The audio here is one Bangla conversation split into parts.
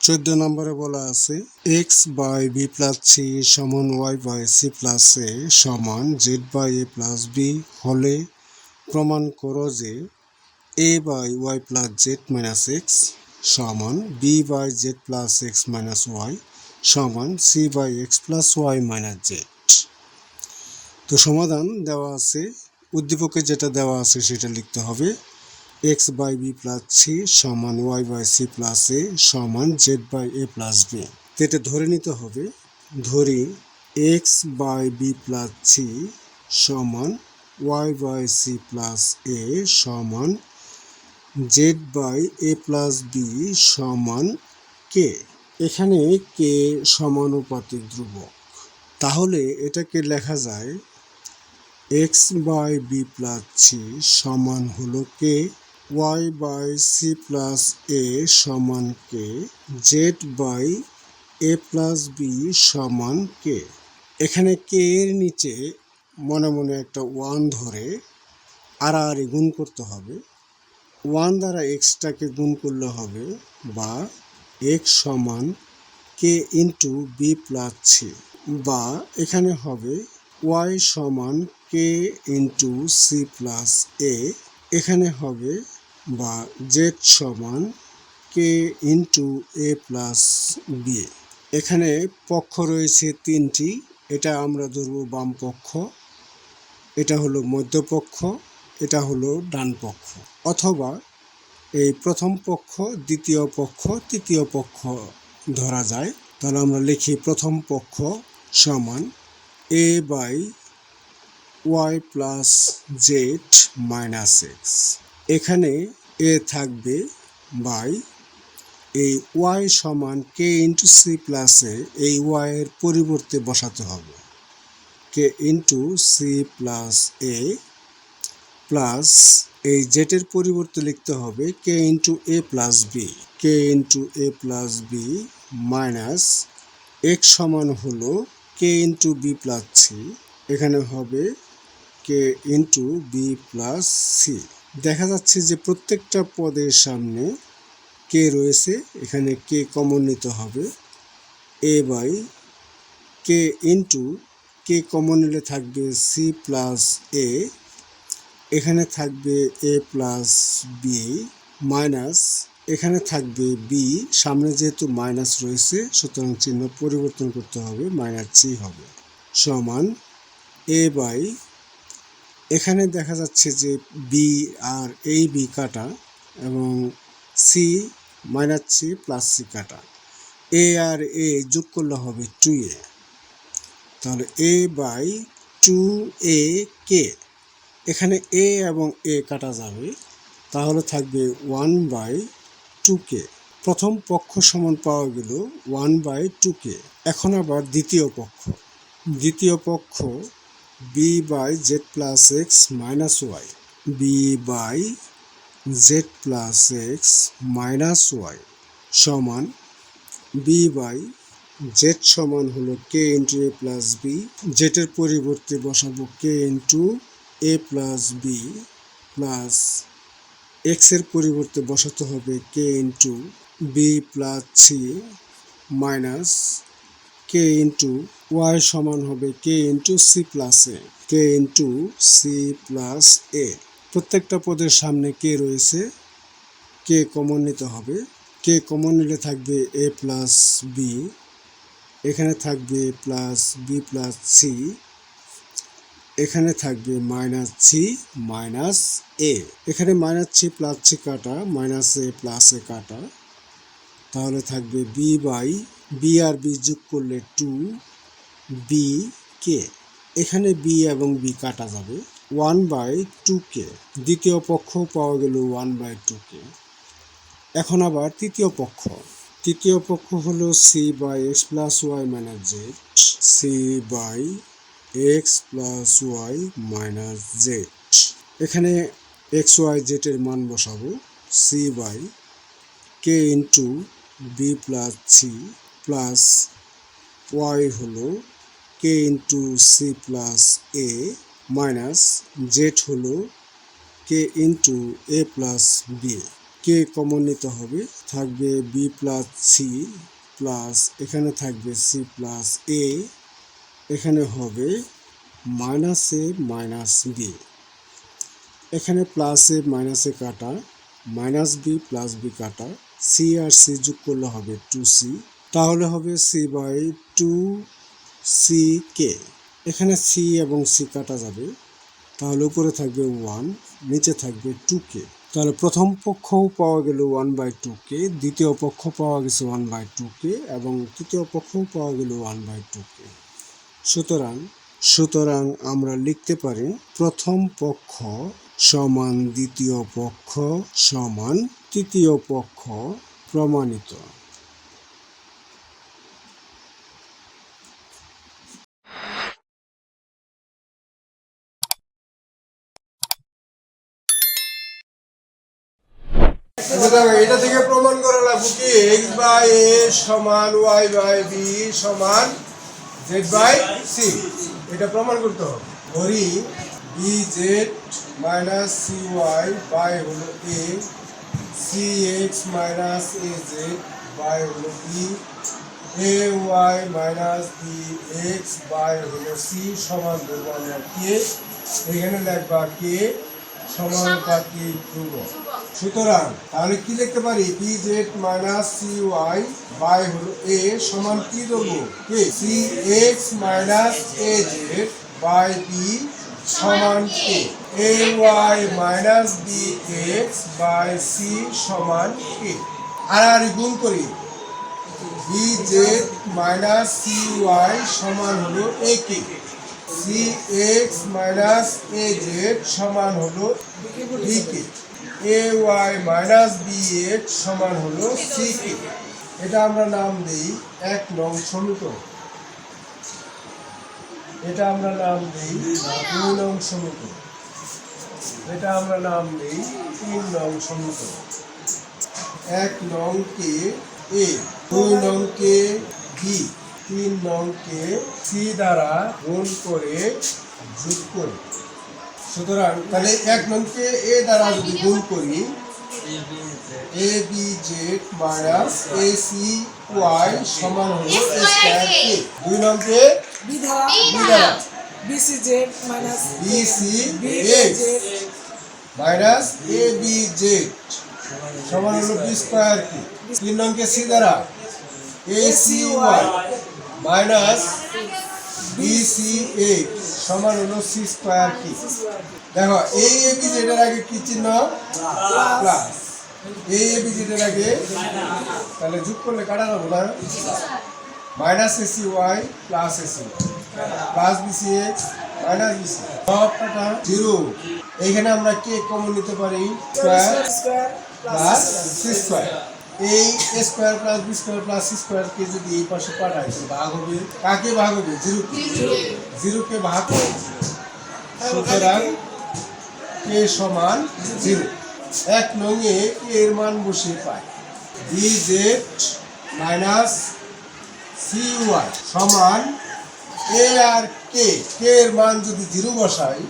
চোদ্দ নম্বরে বলা আছে X by B plus C সমান Y by C plus A সমান Z by A plus B হলে প্রমাণ করো যে A by Y plus Z minus X সমান B by Z plus X minus Y সমান C by X plus Y minus Z তো সমাধান দেওয়া আছে, উদ্দীপকে যেটা দেওয়া আছে সেটা লিখতে হবে। X by B plus C সমান Y by C plus A সমান Z by A plus B. তো এটা ধরে নিতে হবে, ধরি X by B plus C সমান Y by C plus A সমান Z by A plus B সমান কে। এখানে কে সমানুপাতিক ধ্রুবক। তাহলে এটাকে লেখা যায়, X by B plus C সমান হলো K? Y by C plus A সমান K Z by A plus B সমান কে এখানে কে এর নিচে মনে মনে একটা ওয়ান ধরে আড়াআড়ি গুণ করতে হবে। ওয়ান দ্বারা এক্সটাকে গুণ করলে হবে বা এক্স সমান K into B plus C বা এখানে হবে ওয়াই সমান K into C plus A এখানে হবে বা জেড সমান K into A plus B এখানে পক্ষ রয়েছে তিনটি, এটা আমরা ধরবো বাম পক্ষ, এটা হলো মধ্যপক্ষ এটা হলো ডান পক্ষ। অথবা এই প্রথম পক্ষ, দ্বিতীয় পক্ষ, তৃতীয় পক্ষ ধরা যায়। তাহলে আমরা লিখি প্রথম পক্ষ সমান A by Y plus Z minus X এখানে এ থাকবে বাই এই ওয়াই সমান কে ইন্টু সি প্লাসে এই ওয়াইয়ের পরিবর্তে বসাতে হবে। K into C plus A plus এই জেটের পরিবর্তে লিখতে হবে K into A plus B. K into A plus B minus X সমান হলো K into B plus C. এখানে হবে K into B plus C. দেখা যাচ্ছে যে প্রত্যেকটা পদের সামনে কে রয়েছে, এখানে কে কমন নিতে হবে, A by K into K common নিলে থাকবে সি প্লাস এ এখানে থাকবে এ প্লাস বি মাইনাস এখানে থাকবে বি সামনে যেহেতু মাইনাস রয়েছে, সুতরাং চিহ্ন পরিবর্তন করতে হবে মাইনাস সি হবে, সমান এ বাই এখানে দেখা যাচ্ছে যে বি আর এই বি কাটা এবং C minus C plus C কাটা। এ আর এ যোগ করলে হবে টু এ তাহলে এ বাই টু এ কে এখানে এ এবং এ কাটা যাবে, তাহলে থাকবে ওয়ান বাই টু কে প্রথম পক্ষ সমান পাওয়া গেল ওয়ান বাই টু কে এখন আবার দ্বিতীয় পক্ষ। দ্বিতীয় পক্ষ B by Z plus X minus Y B by Z plus X minus Y সমান বি বাই জেড সমান হলো K into A plus B জেটের পরিবর্তে বসাবো K into A plus B plus এক্সের পরিবর্তে বসাতে হবে K into B plus C minus K into Y সমান হবে K into C plus A K into C plus A প্রত্যেকটা পদের সামনে কে রয়েছে কে কমন নিতে হবে। কে কমন নিলে থাকবে এ প্লাস বি এখানে থাকবে প্লাস বি প্লাস সি এখানে থাকবে মাইনাস সি মাইনাস এ এখানে মাইনাস সি প্লাস সি কাটা মাইনাস এ প্লাস এ কাটা, তাহলে থাকবে বি বাই বি আর বি যোগ করলে টু বি কে এখানে বি এবং বি কাটা যাবে। ওয়ান বাই টু কে দ্বিতীয় পক্ষ পাওয়া গেল ওয়ান বাই টু কে এখন আবার তৃতীয় পক্ষ। তৃতীয় পক্ষ হলো C by X plus Y minus Z C by X plus Y minus Z এখানে এক্স ওয়াই জেডের মান বসাবো। C by K into B plus C plus Y হলো K into C plus A minus Z হলো K into A plus B K common নিতে হবে, থাকবে বি প্লাস সি প্লাস এখানে থাকবে সি প্লাস এ এখানে হবে মাইনাস এ মাইনাস বি এখানে প্লাস এ মাইনাসে কাটা মাইনাস বি প্লাস বি কাটা সি আর সি যোগ করলে হবে টু সি তাহলে হবে C by two C K এখানে সি এবং সি কাটা যাবে। তাহলে উপরে থাকবে ওয়ান নিচে থাকবে টু কে তাহলে প্রথম পক্ষও পাওয়া গেল ওয়ান বাই টু কে দ্বিতীয় পক্ষ পাওয়া গেছে ওয়ান বাই টু কে এবং তৃতীয় পক্ষও পাওয়া গেল ওয়ান বাই টু কে সুতরাং সুতরাং আমরা লিখতে পারি প্রথম পক্ষ সমান দ্বিতীয় পক্ষ সমান তৃতীয় পক্ষ প্রমাণিত আচ্ছা দেখো, এটা থেকে প্রমাণ করা লাগবে কি? এক্স বাই এ সমান ওয়াই বাই বি সমান জেড বাই সি এটা প্রমাণ করতে হবে। ধরি B Z minus C Y by হলো A C X minus A Z by হলো B A Y minus B X by হলো সি সমান ধরবো আমরা কে এখানে লিখবা কে সমানুপাতি ধ্রুবক। সুতরাং, তাহলে কি লিখতে পারি? P Z minus C Y by হলো এ সমান কি ধরবো K C X minus A Z by B সমান K A Y minus B X by C সমান কে আর আর গুণ করি। B Z minus C Y সমান হলো A K C X minus A Z সমান হলো B K A Y minus B X সমান হলো সি কে এটা আমরা নাম দিই এক নং সমীকরণ এটা আমরা নাম দিই দুই নং সমীকরণ এটা আমরা নাম দিই তিন নং সমীকরণ এক নং কে এ দুই নং কে বি তিন নং কে সি দ্বারা গুণ করে যোগ করি সুতরাং তাহলে এক নং কে এ দ্বারা যদি গুণ করি A B Z minus A C Y সমান হলো এ স্কোয়ার কে? দুই নং কে B BC Z minus B C B X Z minus A B Z সমান হলো বি স্কোয়ার কি? তিন নংকে সি দ্বারা? A C Y minus B C A সমান হলো সি স্কোয়ার কি দেখো এই এ বি জেডের আগে কি চিহ্ন? প্লাস এই এ বি জেডের আগে? তাহলে যোগ করলে কাটা যাব না minus C Y plus A C plus B C X minus B C সব কাটা? জিরো এইখানে আমরা কে কমন নিতে পারি। স্কোয়ার প্লাস সি স্কোয়ার এই square plus B square plus C স্কোয়ারকে যদি এই পাশে পাঠাই তো ভাগ হবে কাকে ভাগ হবে? জিরো জিরোকে ভাগ সুতরাং কে সমান জিরো। এক নঙে কে এর মান বসিয়ে পাই B Z minus C Y সমান এ আর কে কে এর মান যদি জিরো বসাই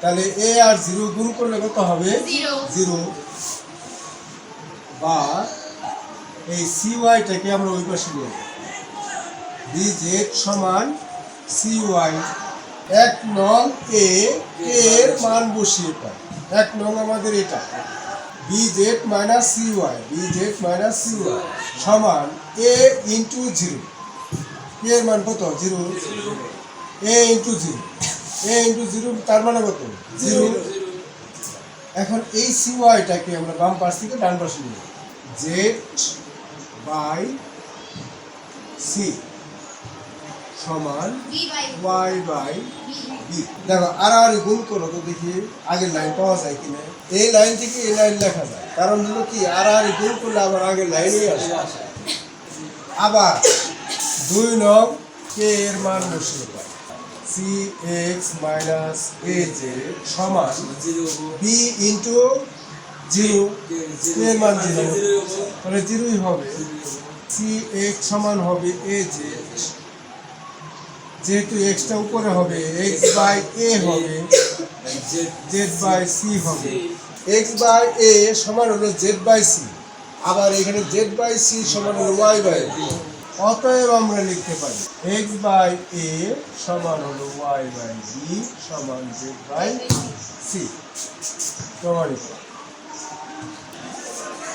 তাহলে এ আর জিরো গুণ করলে কত হবে? জিরো। বা এই সি ওয়াইটাকে আমরা ওই পাশে নিয়ে বি জেড সমান সি ওয়াই এক নং এ এর মান বসিয়ে পাই। এক নং আমাদের এটা। B Z minus C Y B Z minus C Y সমান এ ইন্টু জিরো এর মান কত? Zero A into zero A into zero তার মানে কত? জিরো এখন এই সি ওয়াইটাকে আমরা বাম পাশ থেকে ডান পাশে নিয়ে জেড বাই সি সমান ওয়াই বাই বি। দেখো আর আর গুণ করো তো দেখি আগের লাইন পাওয়া যায় কিনা। এই লাইন থেকে এই লাইন লেখা যায়। কারণ হলো কি আর আর গুণ করলে আবার আগের লাইনেই আসে। আবার দুই নং কে এর মান বসিয়ে পাই C X minus A Z সমান বি ইন্টু জিরো এর মান জিরো। তাহলে জিরোই হবে। সি এক্স সমান হবে এ জে যেহেতু এক্সটা উপরে হবে এক্স বাই এ হবে জেড বাই সি হবে। এক্স বাই এ সমান হলো জেড বাই সি আবার এখানে জেড বাই সি সমান হলো ওয়াই বাই অতএব আমরা লিখতে পারি এক্স বাই এ সমান হলো ওয়াই বাই বি সমান জেড বাই সি প্রমাণিত।